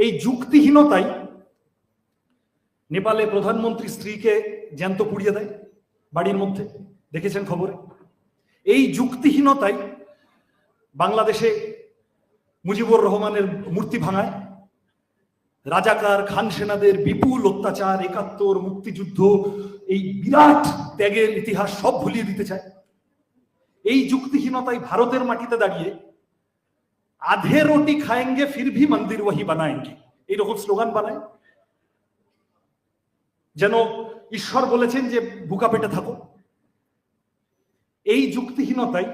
এই যুক্তিহীনতাই নেপালে প্রধানমন্ত্রী স্ত্রীকে জ্যান্ত পুড়িয়ে দেয় বাড়ির মধ্যে। দেখেছেন খবরে? এই যুক্তিহীনতাই বাংলাদেশে মুজিবুর রহমানের মূর্তি ভাঙায়। রাজাকার খান সেনাদের বিপুল অত্যাচার, একাত্তর, মুক্তিযুদ্ধ, এই বিরাট ত্যাগের ইতিহাস সব ভুলিয়ে দিতে চায়। এই যুক্তিহীনতাই ভারতের মাটিতে দাঁড়িয়ে আধে রুটি খায়েঙ্গে ফির ভি মন্দির ওহি বানায়েঙ্গে এইরকম স্লোগান বানায় যেন ঈশ্বর বলেছেন যে বুকা পেটে থাকো এই যুক্তিহীনতাই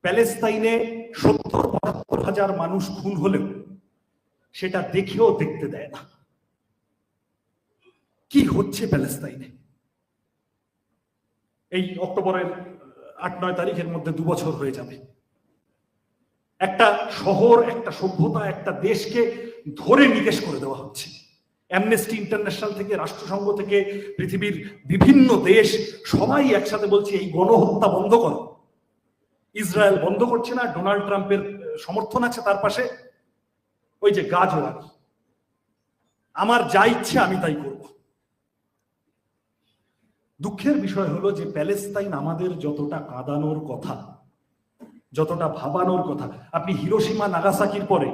প্যালেস্তাইনে সত্তর, পঁচাত্তর হাজার মানুষ খুন হলেও সেটা দেখেও দেখতে দেয় না। কি হচ্ছে প্যালেস্তাইনে? এই অক্টোবরের আট, নয় তারিখের মধ্যে দু বছর হয়ে যাবে। একটা শহর, একটা সভ্যতা, একটা দেশকে ধরে নিকেশ করে দেওয়া হচ্ছে। অ্যামনেস্টি ইন্টারন্যাশনাল থেকে, রাষ্ট্রসংঘ থেকে, পৃথিবীর বিভিন্ন দেশ সবাই একসাথে বলছে, এই গণহত্যা বন্ধ করো। ইসরায়েল বন্ধ করছে না, ডোনাল্ড ট্রাম্পের সমর্থন আছে তার পাশে। ওই যে গাছ আমার যা ইচ্ছে আমি তাই করব। দুঃখের বিষয় হলো যে প্যালেস্তাইন আমাদের যতটা কাঁদানোর কথা যতটা ভাবানোর কথা। আপনি হিরোসীমা, নাগাসাকির পরে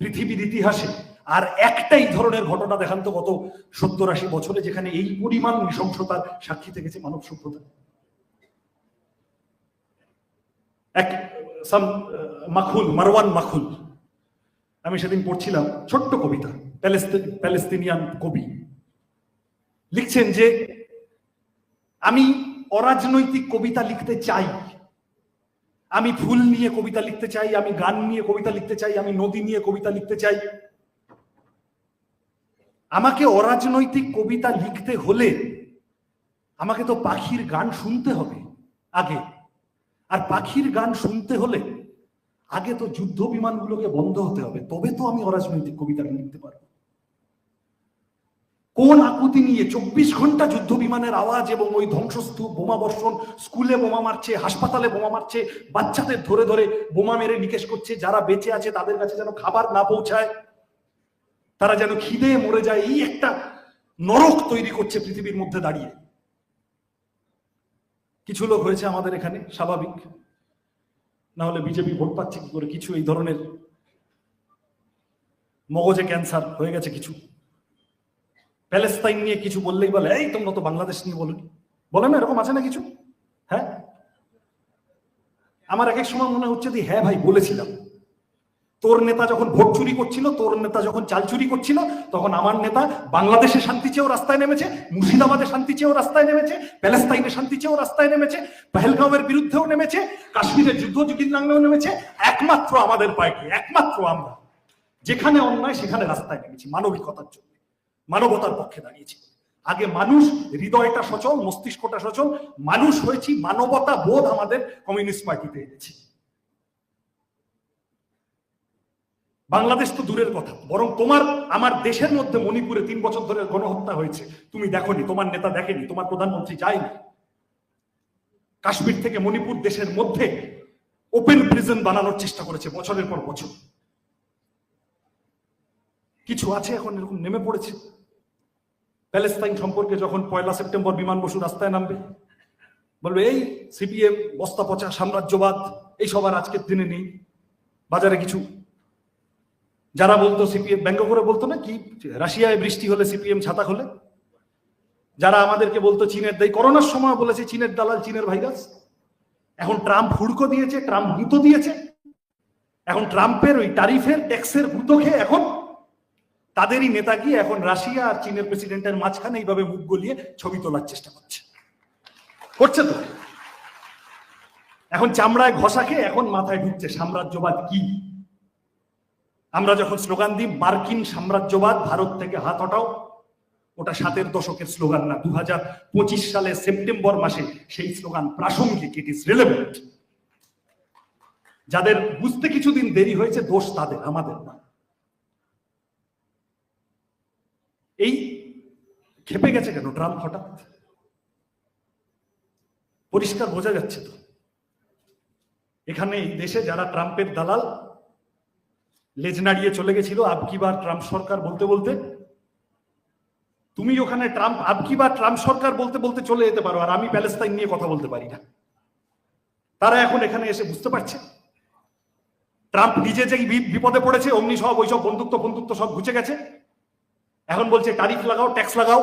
পৃথিবীর ইতিহাসে আর একটাই ধরনের ঘটনা দেখান তো গত সত্তর আশি বছরে, যেখানে এই পরিমাণ নৃশংসতার সাক্ষী থেকেছে মানব সভ্যতা। এক, সাম, মাখুল, মারওয়ান মাখুল। আমি সেদিন পড়ছিলাম ছোট্ট কবিতা প্যালেস্তিনিয়ান কবি। লিখছেন যে, আমি অরাজনৈতিক কবিতা লিখতে চাই আমি ফুল নিয়ে কবিতা লিখতে চাই, আমি গান নিয়ে কবিতা লিখতে চাই, আমি নদী নিয়ে কবিতা লিখতে চাই। আমাকে অরাজনৈতিক কবিতা লিখতে হলে আমাকে তো পাখির গান শুনতে হবে আগে। আর পাখির গান শুনতে হলে আগে তো যুদ্ধ বিমানগুলোকে বন্ধ হতে হবে, তবে তো আমি অরাজনৈতিক কবিতা লিখতে পারব। কোন আকুতি নিয়ে চব্বিশ ঘণ্টা যুদ্ধ বিমানের আওয়াজ এবং ওই ধ্বংসস্তূপ বোমা বর্ষণ, স্কুলে বোমা মারছে, হাসপাতালে বোমা মারছে, বাচ্চাদের ধরে ধরে বোমা মেরে নিকেশ করছে, যারা বেঁচে আছে তাদের কাছে যেন খাবার না পৌঁছায়, তারা যেন খিদে মরে যায়, এই একটা নরক তৈরি করছে পৃথিবীর মধ্যে দাঁড়িয়ে। কিছু লোক হয়েছে আমাদের এখানে, স্বাভাবিক। না হলে বিজেপি ভোট পাচ্ছে কি করে? কিছু এই ধরনের মগজে ক্যান্সার হয়ে গেছে কিছু। প্যালেস্তাইন নিয়ে কিছু বললেই বলে, এই, তোমরা তো বাংলাদেশ নিয়ে বলনি বলে না, এরকম আছে না কিছু? হ্যাঁ? আমার এক এক সময় মনে হচ্ছে যে হ্যাঁ ভাই, বলেছিলাম। তোর নেতা যখন ভোট চুরি করছিল, তোর নেতা যখন চাল চুরি করছিল, তখন আমার নেতা বাংলাদেশে শান্তি চেয়েও রাস্তায় নেমেছে, মুর্শিদাবাদে শান্তি চেয়েও রাস্তায় নেমেছে প্যালেস্তাইনে শান্তি চেয়েও রাস্তায় নেমেছে, পেহেলগাঁওয়ের বিরুদ্ধেও নেমেছে কাশ্মীরের যুদ্ধ নামেও নেমেছে, একমাত্র আমাদের পার্টি, একমাত্র আমরা। যেখানে অন্যায়, সেখানে রাস্তায় নেমেছি, মানবিকতার জন্য। মানবতার পক্ষে দাঁড়িয়েছি। আগে মানুষ হৃদয়টা সচল, মস্তিষ্কটা সচল, মানুষ হয়েছি, মানবতা বোধ আমাদের কমিউনিস্ট পার্টিতে এনেছি। বাংলাদেশ তো দূরের কথা, বরং তোমার, আমার দেশের মধ্যে মণিপুরে তিন বছর ধরে গণহত্যা হয়েছে। তুমি দেখনি, তোমার নেতা দেখেনি, তোমার প্রধানমন্ত্রী যায়নি। কাশ্মীর থেকে মণিপুর দেশের মধ্যে ওপেন প্রিজন বানানোর চেষ্টা করেছে বছরের পর বছর। কিছু আছে এখন এরকম নেমে পড়েছে। প্যালেস্তাইন সম্পর্কে যখন পয়লা সেপ্টেম্বর বিমান বসু রাস্তায় নামবে, বলবে, এই সিপিএম, বস্তা পচা, সাম্রাজ্যবাদ, এই সবার আজকের দিনে নেই। বাজারে কিছু। যারা বলতো সিপিএম, ব্যঙ্গ করে বলতো না কি, রাশিয়ায় বৃষ্টি হলে সিপিএম ছাতা খোলে? যারা আমাদেরকে বলতো চীনের দেয় করোনার সময় বলেছে চীনের দালাল, চীনের ভাইরাস। এখন ট্রাম্প হুড়কো দিয়েছে, ট্রাম্প গুঁতো দিয়েছে। এখন ট্রাম্পের ওই টারিফের, ট্যাক্সের গুঁতো খেয়ে এখন তাদেরই নেতা গিয়ে এখন রাশিয়া আর চীনের প্রেসিডেন্টের মাঝখানে এইভাবে মুখ গলিয়ে ছবি তোলার চেষ্টা করছে। করছে তো? এখন চামড়ায় ঘষা খেয়ে এখন মাথায় ঢুকছে সাম্রাজ্যবাদ কি? আমরা যখন স্লোগান দিই, মার্কিন সাম্রাজ্যবাদ ভারত থেকে হাত হটাও ওটা সাতের দশকের স্লোগান না দু হাজার পঁচিশ সালে সেপ্টেম্বর মাসে সেই স্লোগান প্রাসঙ্গিক ইট ইস রিলেভেন্ট যাদের বুঝতে কিছুদিন দেরি হয়েছে, দোষ তাদের, আমাদের না এই খেপে গেছে কেন? ট্রাম্প হঠাৎ। পরিষ্কার বোঝা যাচ্ছে তো। এখানে দেশে যারা ট্রাম্পের দালাল, লেজ নাড়িয়ে চলে গেছিল আবকিবার ট্রাম্প সরকার বলতে বলতে। তুমি ওখানে ট্রাম্প আবকিবার ট্রাম্প সরকার বলতে বলতে চলে যেতে পারো, আর আমি প্যালেস্তাইন নিয়ে কথা বলতে পারি না। তারা এখন এখানে এসে বুঝতে পারছে। ট্রাম্প নিজে যে বিপদে পড়েছে, অমনি সব ওইসব বন্ধুত্ব বন্ধুত্ব সব ঘুচে গেছে। এখন বলছে তারিফ লাগাও ট্যাক্স লাগাও।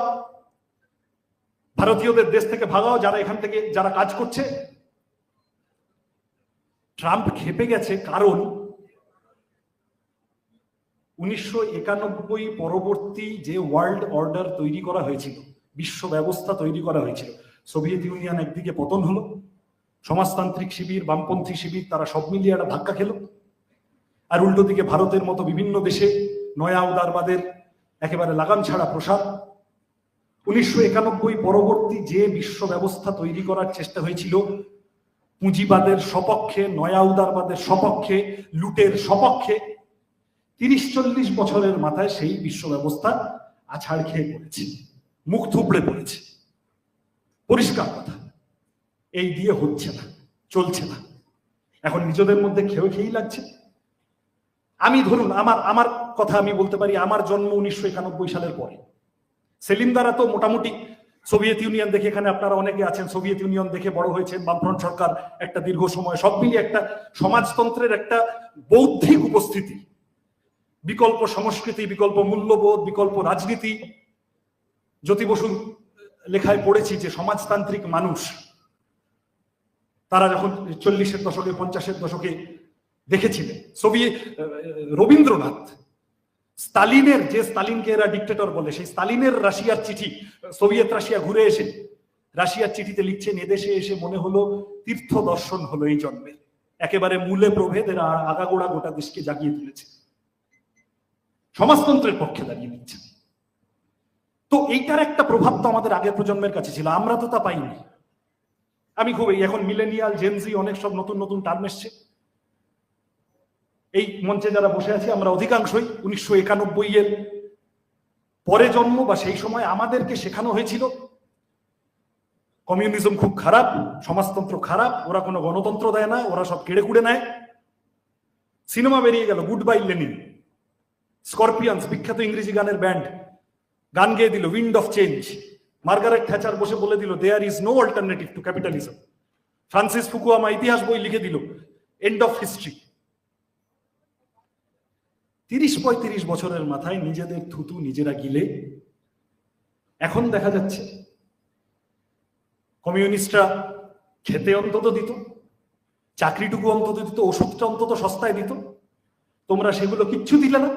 ভারতীয়দের দেশ থেকে ভাগাও, যারা এখান থেকে, যারা কাজ করছে। ট্রাম্প খেপে গেছে কারণ উনিশশো একানব্বই পরবর্তী যে ওয়ার্ল্ড অর্ডার তৈরি করা হয়েছিল, বিশ্ব ব্যবস্থা তৈরি করা হয়েছিল, সোভিয়েত ইউনিয়ন একদিকে পতন হলো, সমাজতান্ত্রিক শিবির, বামপন্থী শিবির, তারা সব মিলিয়ে একটা ধাক্কা খেলো। আর উল্টো দিকে ভারতের মতো বিভিন্ন দেশে নয়া উদারবাদের একেবারে লাগাম ছাড়া প্রসাদ। উনিশশো একানব্বই পরবর্তী যে বিশ্ব ব্যবস্থা তৈরি করার চেষ্টা হয়েছিল, পুঁজিবাদের সপক্ষে নয়া উদারবাদের সপক্ষে, লুটের সপক্ষে, তিরিশ চল্লিশ বছরের মাথায় সেই বিশ্ব ব্যবস্থা আছাড় খেয়ে পড়েছে, মুখ থুবড়ে পড়েছে। পরিষ্কার কথা, এই দিয়ে হচ্ছে না, চলছে না। এখন নিজেদের মধ্যে খেয়ে খেয়েই লাগছে। আমি ধরুন, আমার আমার কথা আমি বলতে পারি, আমার জন্ম উনিশশো একানব্বই সালের পরে। সেলিম দ্বারা তো মোটামুটি সোভিয়েত ইউনিয়ন দেখে এখানে আপনারা অনেকে আছেন, সোভিয়েত ইউনিয়ন দেখে বড় হয়েছেন, বামফ্রন্ট সরকার একটা দীর্ঘ সময়, সব মিলিয়ে একটা সমাজতন্ত্রের একটা বৌদ্ধিক উপস্থিতি। বিকল্প সংস্কৃতি, বিকল্প মূল্যবোধ, বিকল্প রাজনীতি। জ্যোতি বসু লেখায় পড়েছি যে সমাজতান্ত্রিক মানুষ, তারা যখন চল্লিশের দশকে, পঞ্চাশের দশকে দেখেছিলেন সোভিয়েত রবীন্দ্রনাথ, স্তালিনের, যে স্তালিনকে এরা ডিক্টেটর বলে, সেই স্তালিনের রাশিয়ার চিঠি, সোভিয়েত রাশিয়া ঘুরে এসে, রাশিয়ার চিঠিতে লিখছেন, এদেশে এসে মনে হলো তীর্থ দর্শন হলো এই জন্মে। একেবারে মূলে প্রভেদ এরা আগাগোড়া গোটা দেশকে জাগিয়ে তুলেছে। সমাজতন্ত্রের পক্ষে দাঁড়িয়ে দিচ্ছে তো এইটার একটা প্রভাব তো আমাদের আগের প্রজন্মের কাছে ছিল, আমরা তো তা পাইনি। আমি খুব এখন মিলেনিয়াল জেনজি অনেক সব নতুন নতুন টার্ম এসছে। এই মঞ্চে যারা বসে আছি, আমরা অধিকাংশই উনিশশো একানব্বই এর পরে জন্ম বা সেই সময় আমাদেরকে শেখানো হয়েছিল। কমিউনিজম খুব খারাপ, সমাজতন্ত্র খারাপ, ওরা কোনো গণতন্ত্র দেয় না, ওরা সব কেড়ে কুড়ে নেয়। সিনেমা বেরিয়ে গেল গুড বাই লেনিন। স্করপিয়ান্স, বিখ্যাত ইংরেজি গানের ব্যান্ড, গান গেয়ে দিল, wind of change. Margaret Thatcher বসে বলে দিল there is no alternative to capitalism Francis Fukuyama ইতিহাস বই লিখে দিল এন্ড অফ হিস্ট্রি তিরিশ পঁয়ত্রিশ বছরের মাথায় নিজেদের থুতু নিজেরা গিলে। এখন দেখা যাচ্ছে, কমিউনিস্টরা খেতে অন্তত দিত, চাকরিটুকু অন্তত দিত, ওষুধটা অন্তত সস্তায় দিত। তোমরা সেগুলো কিচ্ছু দিলে না।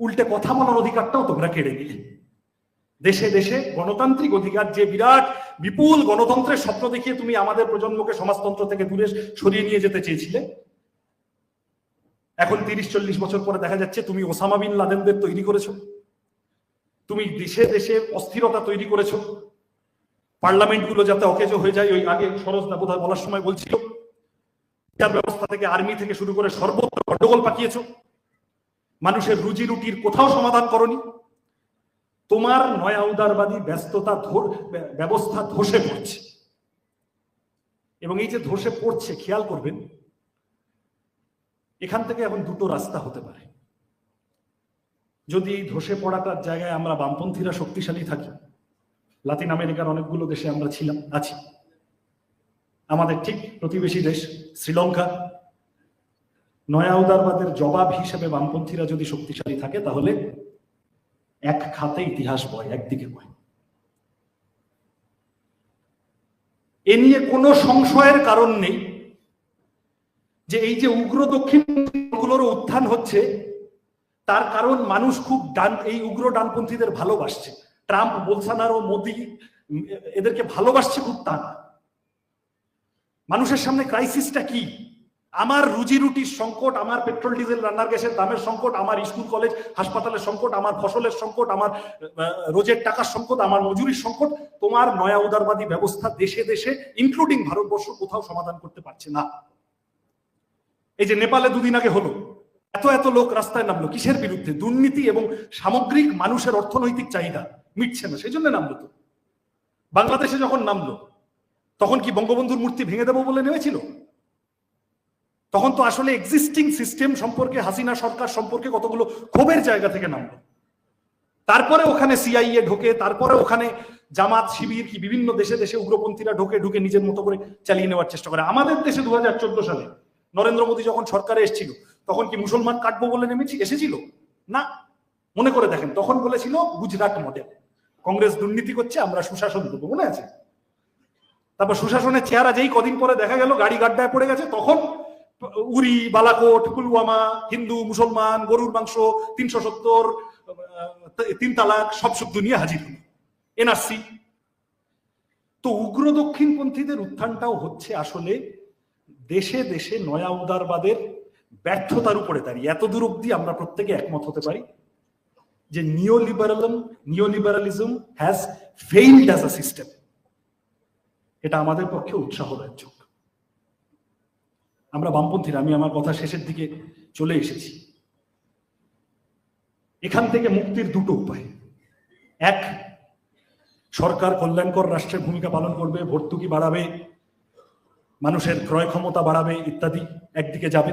উল্টে কথা বলার অধিকারটাও তোমরা কেড়ে নিলে। দেশে দেশে গণতান্ত্রিক অধিকার যে বিরাট বিপুল গণতন্ত্রের স্বপ্ন দেখিয়ে তুমি আমাদের প্রজন্মকে সমাজতন্ত্র থেকে দূরে সরিয়ে নিয়ে যেতে চেয়েছিলে এখন তিরিশ, চল্লিশ বছর পরে দেখা যাচ্ছে তুমি ওসামা বিন লাদেনদের তৈরি করেছ। তুমি দেশে দেশে অস্থিরতা তৈরি করেছ। পার্লামেন্টগুলো যাতে অকেজো হয়ে যায়, ওই আগে সরোজদা বোধহয় বলার সময় বলছিল। ব্যবস্থা থেকে আর্মি থেকে শুরু করে সর্বত্র গন্ডগোল পাকিয়েছো। মানুষের রুজি রুটির কোথাও সমাধান করনি। তোমার নয়া উদারবাদী ব্যস্ততা ব্যবস্থা ধসে পড়ছে। এবং এই যে ধসে পড়ছে, খেয়াল করবেন এখান থেকে এখন দুটো রাস্তা হতে পারে। যদি এই ধসে পড়াটার জায়গায় আমরা বামপন্থীরা শক্তিশালী থাকি, লাতিন আমেরিকার অনেকগুলো দেশে আমরা ছিলাম, আছি। আমাদের ঠিক প্রতিবেশী দেশ শ্রীলঙ্কা। নয়া উদারবাদের জবাব হিসেবে বামপন্থীরা যদি শক্তিশালী থাকে, তাহলে এক খাতে ইতিহাস বয়, একদিকে বয়। এ নিয়ে কোনো সংশয়ের কারণ নেই। যে এই যে উগ্র দক্ষিণগুলোর উত্থান হচ্ছে, তার কারণ মানুষ খুব ডান, এই উগ্র ডানপন্থীদের ভালোবাসছে। ট্রাম্প, বোলসানারো মোদি এদেরকে ভালোবাসছে খুব তা না। মানুষের সামনে ক্রাইসিসটা কি? আমার রুজি রুটির সংকট, আমার পেট্রোল ডিজেল রান্নার গ্যাসের দামের সংকট, আমার স্কুল কলেজ হাসপাতালের সংকট, আমার ফসলের সংকট, আমার রোজের টাকার সংকট, আমার মজুরির সংকট, তোমার নয়া উদারবাদী ব্যবস্থা দেশে দেশে ইনক্লুডিং ভারতবর্ষ কোথাও সমাধান করতে পারছে না। এই যে নেপালে দুদিন আগে হলো, এত এত লোক রাস্তায় নামলো, কিসের বিরুদ্ধে? দুর্নীতি এবং সামগ্রিক মানুষের অর্থনৈতিক চাহিদা মিটছে না সেই জন্য নামলো তো। বাংলাদেশে যখন নামলো, তখন কি বঙ্গবন্ধুর মূর্তি ভেঙে দেবো বলে নেমেছিল? তখন তো আসলে এক্সিস্টিং সিস্টেম সম্পর্কে, হাসিনা সরকার সম্পর্কে কতগুলো ক্ষোভের জায়গা থেকে নামলো। তারপরে ওখানে সিআইএ ঢোকে, তারপরে ওখানে জামাত, শিবির কি বিভিন্ন দেশে দেশে উগ্রপন্থীরা ঢোকে, ঢুকে নিজের মতো করে চালিয়ে নেওয়ার চেষ্টা করে। আমাদের দেশে দু হাজার চোদ্দ সালে নরেন্দ্র মোদী যখন সরকারে এসেছিল, তখন কি মুসলমান কাটবো বলে নেমেছি, এসেছিল? না। মনে করে দেখেন, তখন বলেছিল গুজরাট মডেল কংগ্রেস দুর্নীতি করছে, আমরা সুশাসন দেবো, মনে আছে? তারপর সুশাসনের চেহারা যেই কদিন পরে দেখা গেল, গাড়ি গাড্ডায় পড়ে গেছে, তখন উরি, বালাকোট, পুলওয়ামা, হিন্দু, মুসলমান, গরুর মাংস, তিনশো সত্তর তিন তালাক, সব শব্দ নিয়ে হাজির হলো। এনআরসি। তো উগ্র দক্ষিণপন্থীদের উত্থানটাও হচ্ছে আসলে দেশে দেশে নয়া উদারবাদের ব্যর্থতার উপরে দাঁড়িয়ে, এত দূর অব্দি আমরা প্রত্যেকে একমত হতে পারি যে neo liberalism neo liberalism has failed as a system এটা আমাদের পক্ষে উৎসাহদায়ক আমরা বামপন্থীরা আমি আমার কথা শেষের দিকে চলে এসেছি। এখান থেকে মুক্তির দুটো উপায়। এক, সরকার কল্যাণকর রাষ্ট্রের ভূমিকা পালন করবে, ভর্তুকি বাড়াবে মানুষের ক্রয় ক্ষমতা বাড়াবে ইত্যাদি একদিকে যাবে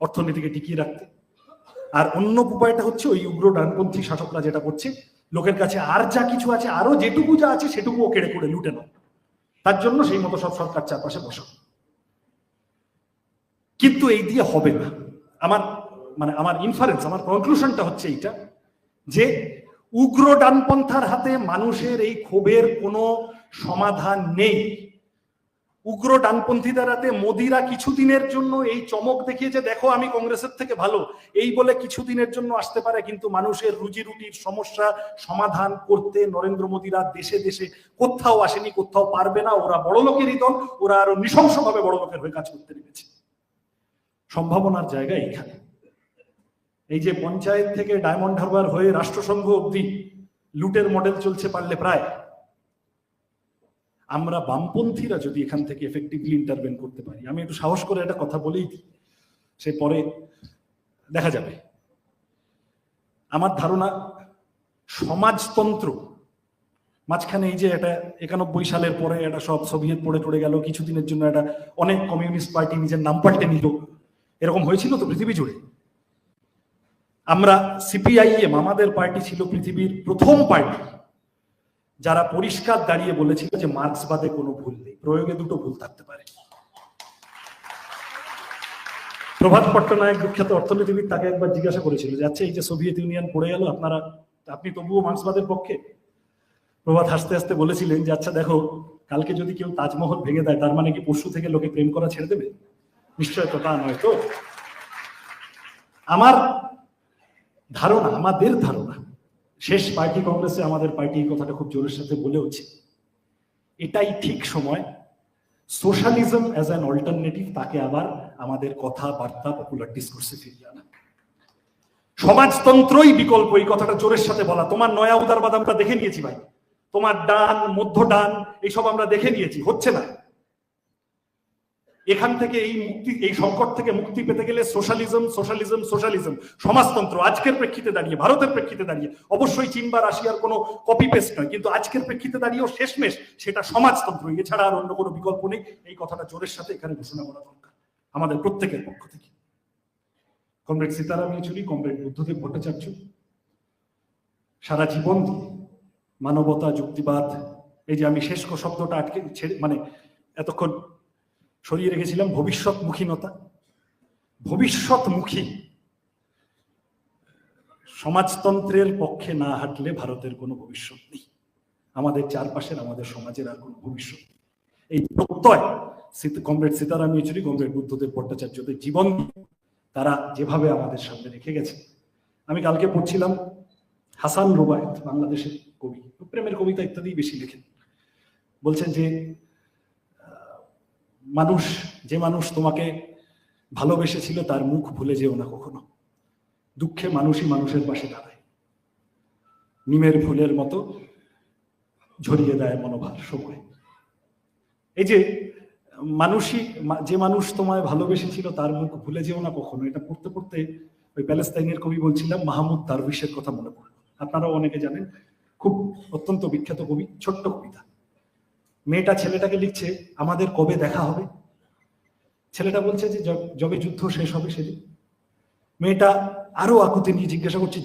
অর্থনীতিকে টিকিয়ে রাখতে। আর অন্য উপায়টা হচ্ছে ওই উগ্র ডানপন্থী শাসকরা যেটা করছে, লোকের কাছে আর যা কিছু আছে, আরও যেটুকু যা আছে সেটুকুও কেড়ে করে লুটে নাও। তার জন্য সেই মতো সব সরকার চারপাশে বসা কিন্তু এই দিয়ে হবে না। আমার মানে আমার ইনফারেন্স আমার কনক্লুশনটা হচ্ছে এইটা যে উগ্র ডানপন্থার হাতে মানুষের এই ক্ষোভের কোনো সমাধান নেই। উগ্র ডানপন্থী হাতে মোদিরা কিছুদিনের জন্য এই চমক দেখিয়ে যে দেখো আমি কংগ্রেসের থেকে ভালো, এই বলে কিছুদিনের জন্য আসতে পারে, কিন্তু মানুষের রুজি রুটির সমস্যা সমাধান করতে নরেন্দ্র মোদীরা দেশে দেশে কোথাও আসেনি, কোথাও পারবে না। ওরা বড় লোকেরই দল, ওরা আরও নৃশংসভাবে বড় লোকের হয়ে কাজ করতে নেমেছে। সম্ভাবনার জায়গা এইখানে। এই যে পঞ্চায়েত থেকে ডায়মন্ড হারবার হয়ে রাষ্ট্রসংঘ অব্দি লুটের মডেল চলছে পারলে প্রায়। আমরা বামপন্থীরা যদি এখান থেকে এফেক্টিভলি ইন্টারভেন করতে পারি, আমি একটু সাহস করে একটা কথা বলেই দিই। সে পরে দেখা যাবে। আমার ধারণা, সমাজতন্ত্র, মাঝখানে এই যে একটা একানব্বই সালের পরে একটা সব সোভিয়েত পড়ে পড়ে গেল, কিছুদিনের জন্য একটা অনেক কমিউনিস্ট পার্টি নিজের নাম পাল্টে নিল। এরকম হয়েছিল তো পৃথিবী জুড়ে? আমরা সিপিআইএম আমাদের পার্টি ছিল পৃথিবীর প্রথম পার্টি। যারা পরিষ্কার দাঁড়িয়ে বলেছিল যে মার্ক্সবাদে কোনো ভুল নেই, প্রয়োগে দুটো ভুল থাকতে পারে। প্রভাত পট্টনায়ক বিখ্যাত অর্থনীতিবিদ তাকে একবার জিজ্ঞাসা করেছিল যে আচ্ছা এই যে সোভিয়েত ইউনিয়ন পড়ে গেল, আপনারা, আপনি তবুও মার্ক্সবাদের পক্ষে? প্রভাত হাসতে হাসতে বলেছিলেন যে আচ্ছা দেখো, কালকে যদি কেউ তাজমহল ভেঙে দেয়, তার মানে কি পশু থেকে লোকে প্রেম করা ছেড়ে দেবে? নিশ্চয় তো তা নয় তো। আমার ধারণা, আমাদের ধারণা শেষ পার্টি কংগ্রেসে আমাদের পার্টি এই কথাটা খুব জোরের সাথে বলেওছে এটাই ঠিক সময়। সোশ্যালিজম অ্যাজ অ্যান অল্টারনেটিভ তাকে আবার আমাদের কথাবার্তা পপুলার ডিসকোর্সে ফিরিয়ে আনা। সমাজতন্ত্রই বিকল্প, এই কথাটা জোরের সাথে বলা। তোমার নয়া উদারবাদ আমরা দেখে নিয়েছি ভাই। তোমার ডান, মধ্য ডান, এইসব আমরা দেখে নিয়েছি। হচ্ছে না। এখান থেকে এই মুক্তি, এই সংকট থেকে মুক্তি পেতে গেলে সোশ্যালিজম সোশ্যালিজম সোশ্যালিজম, সমাজতন্ত্র আজকের প্রেক্ষিতে দাঁড়িয়ে, ভারতের প্রেক্ষিতে দাঁড়িয়ে, অবশ্যই চীন বা রাশিয়ার কোনো কপি পেস্ট নয়, কিন্তু আজকের প্রেক্ষিতে দাঁড়িয়েও শেষমেশ সেটা সমাজতন্ত্র। এছাড়া আর অন্য কোনো বিকল্প নেই। এই কথাটা জোরের সাথে এখানে ঘোষণা করা দরকার, আমাদের প্রত্যেকের পক্ষ থেকে। Comrade Sitaram Yechury comrade Buddhadeb Bhattacharya. সারা জীবন মানবতা, যুক্তিবাদ, এই যে আমি শেষ শব্দটা আটকে ছেড়ে মানে এতক্ষণ সরিয়ে রেখেছিলাম ভবিষ্যৎমুখীনতা। ভবিষ্যৎমুখী। সমাজতন্ত্রের পক্ষে না হাঁটলে ভারতের কোনো ভবিষ্যৎ নেই। আমাদের চারপাশের, আমাদের সমাজের আর কোনো ভবিষ্যৎ এই প্রত্যয় কমরেড সীতারাম ইয়েচুরি, কমরেড বুদ্ধদেব ভট্টাচার্যদের জীবন তারা যেভাবে আমাদের সামনে রেখে গেছে। আমি কালকে পড়ছিলাম হাসান রুবায়ত, বাংলাদেশের কবি। প্রেমের কবিতা ইত্যাদি বেশি লেখেন। বলছেন যে মানুষ, যে মানুষ তোমাকে ভালোবেসেছিল তার মুখ ভুলে যেও না কখনো। দুঃখে মানুষই মানুষের পাশে দাঁড়ায়। নিমের ফুলের মতো ঝরিয়ে দেয় মনোভাব, সময়। এই যে মানুষই যে মানুষ তোমায় ভালোবেসেছিল তার মুখ ভুলে যেও না কখনো, এটা পড়তে পড়তে ওই প্যালেস্তাইনের কবি বলছিলাম, মাহমুদ দারবিশের কথা মনে পড়ল। আপনারাও অনেকে জানেন, খুব অত্যন্ত বিখ্যাত কবি, ছোট্ট কবিতা। মেয়েটা ছেলেটাকে লিখছে, আমাদের কবে দেখা হবে? ছেলেটা বলছে যে যবে যুদ্ধ শেষ হবে সেদিন। মেয়েটা আরও আকুতি নিয়ে জিজ্ঞাসা করছে